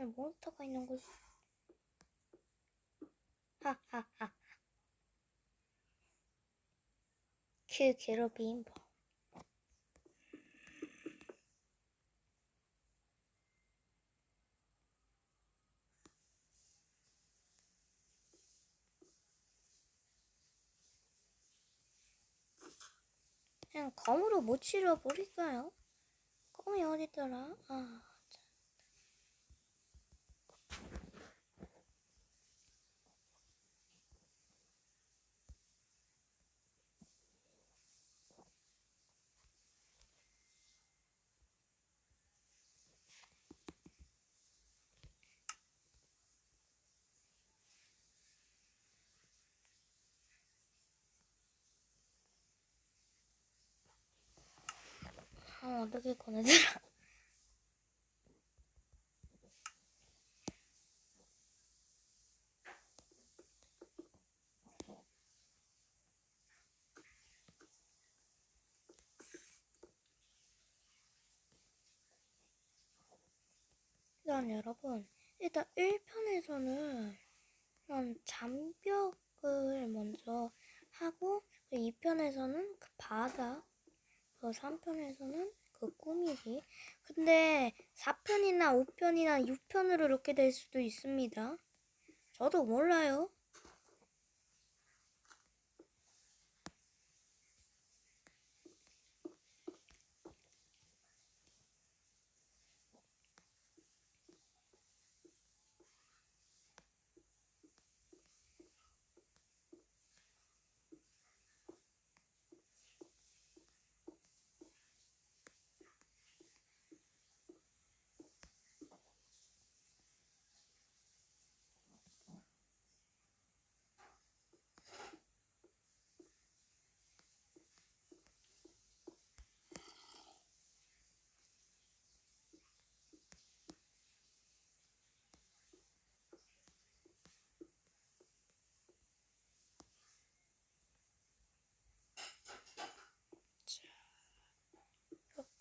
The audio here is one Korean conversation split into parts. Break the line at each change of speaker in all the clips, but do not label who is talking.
왜 몬스터가 있는 거지? 하하하. 그 괴롭힘 법. 그냥 검으로 못 치려버릴까요? 검이 어딨더라? 아, 참. 아, 어떻게 꺼내더라? 일단 여러분, 일단 1편에서는 일단 장벽을 먼저 하고 2편에서는 그 바다 그 3편에서는 그 꾸미기. 근데 4편이나 5편이나 6편으로 이렇게 될 수도 있습니다. 저도 몰라요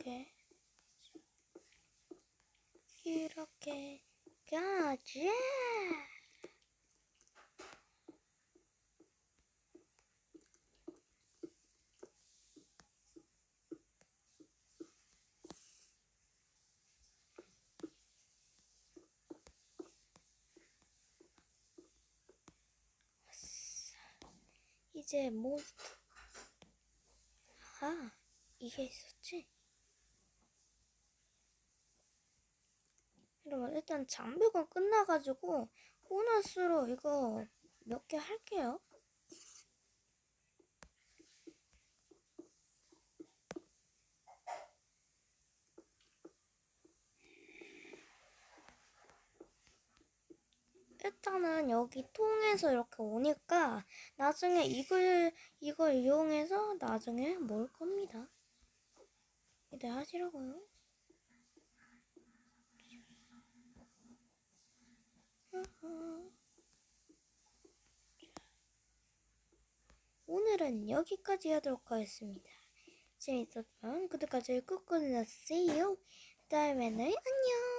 이렇게 이렇게 가자 이제 몬스터 아 이게 있었지? 여러분 일단 장벽은 끝나가지고 보너스로 이거 몇 개 할게요. 일단은 여기 통해서 이렇게 오니까 나중에 이걸 이걸 이용해서 나중에 몰 겁니다. 기대하시라고요. 오늘은 여기까지 하도록 하겠습니다. 재밌었던 구독과 좋아요 꾹꾹 눌러주세요. 다음에는 안녕.